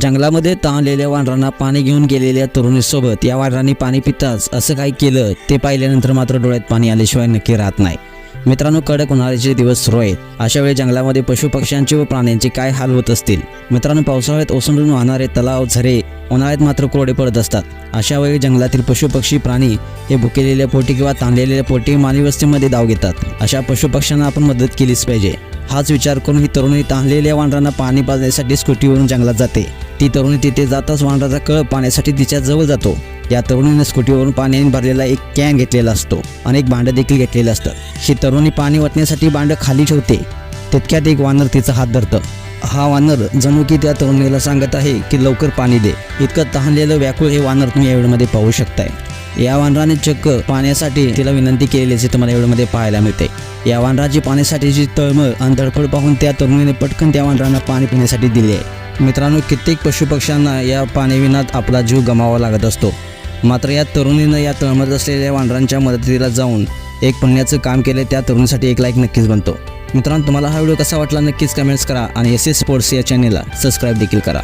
जंगलामध्ये ताणलेल्या वानरांना पाणी घेऊन गेलेल्या तरुणीसोबत या वानरांनी पाणी पिताच असं काही केलं ते पाहिल्यानंतर मात्र डोळ्यात पाणी आल्याशिवाय नक्की राहत नाही. मित्रांनो कडक उन्हाळ्याचे दिवस सुरू आहेत. अशा वेळी जंगलामध्ये पशुपक्ष्यांचे व प्राण्यांचे काय हाल होत असतील? मित्रांनो पावसाळ्यात ओसंडून वाहणारे तलाव झरे उन्हाळ्यात मात्र कोरडे पडत असतात. अशा वेळी जंगलातील पशुपक्षी प्राणी हे भुकेलेल्या पोटी किंवा ताणलेल्या पोटी मानवीवस्तीमध्ये धाव घेतात. अशा पशुपक्ष्यांना आपण मदत केलीच पाहिजे. हाच विचार करून ही तरुणी ताणलेल्या वानरांना पाणी पाजण्यासाठी स्कूटीवरून जंगलात जाते. ती तरुणी तिथे जाताच वानराचा कळ पाण्यासाठी तिच्या जवळ जातो. या तरुणीने स्कूटीवरून पाण्याने भरलेला एक कॅन घेतलेला असतो. आणि एक भांडं देखील घेतलेलं असतं ही तरुणी पाणी ओतण्यासाठी भांडं खाली ठेवते. तितक्यात एक वानर तिचा हात धरतं. हा वानर जणू की त्या तरुणीला सांगत आहे की लवकर पाणी दे. इतकं तहानलेलं व्याकुळ हे वानर तुम्ही या व्हिडिओमध्ये पाहू शकताय. या वानराने चक्क पाण्यासाठी तिला विनंती केलेली असे तुम्हाला या व्हिडिओमध्ये पाहायला मिळते. या वानराची पाण्यासाठीची तळमळ आणि धडपड पाहून त्या तरुणीने पटकन त्या वानरांना पाणी पिण्यासाठी दिले आहे. मित्रांनो कित्येक पशुपक्ष्यांना या पाण्याविनात आपला जीव गमावा लागत असतो. मात्र या तरुणीनं या तळमळत असलेल्या वानरांच्या मदतीला जाऊन एक पुण्याचं काम केले त्या तरुणीसाठी एक लाईक नक्कीच बनतो. मित्रांनो तुम्हाला हा व्हिडिओ कसा वाटला नक्कीच कमेंट्स करा आणि एस एस स्पोर्ट्स या चॅनेलला सबस्क्राईब देखील करा.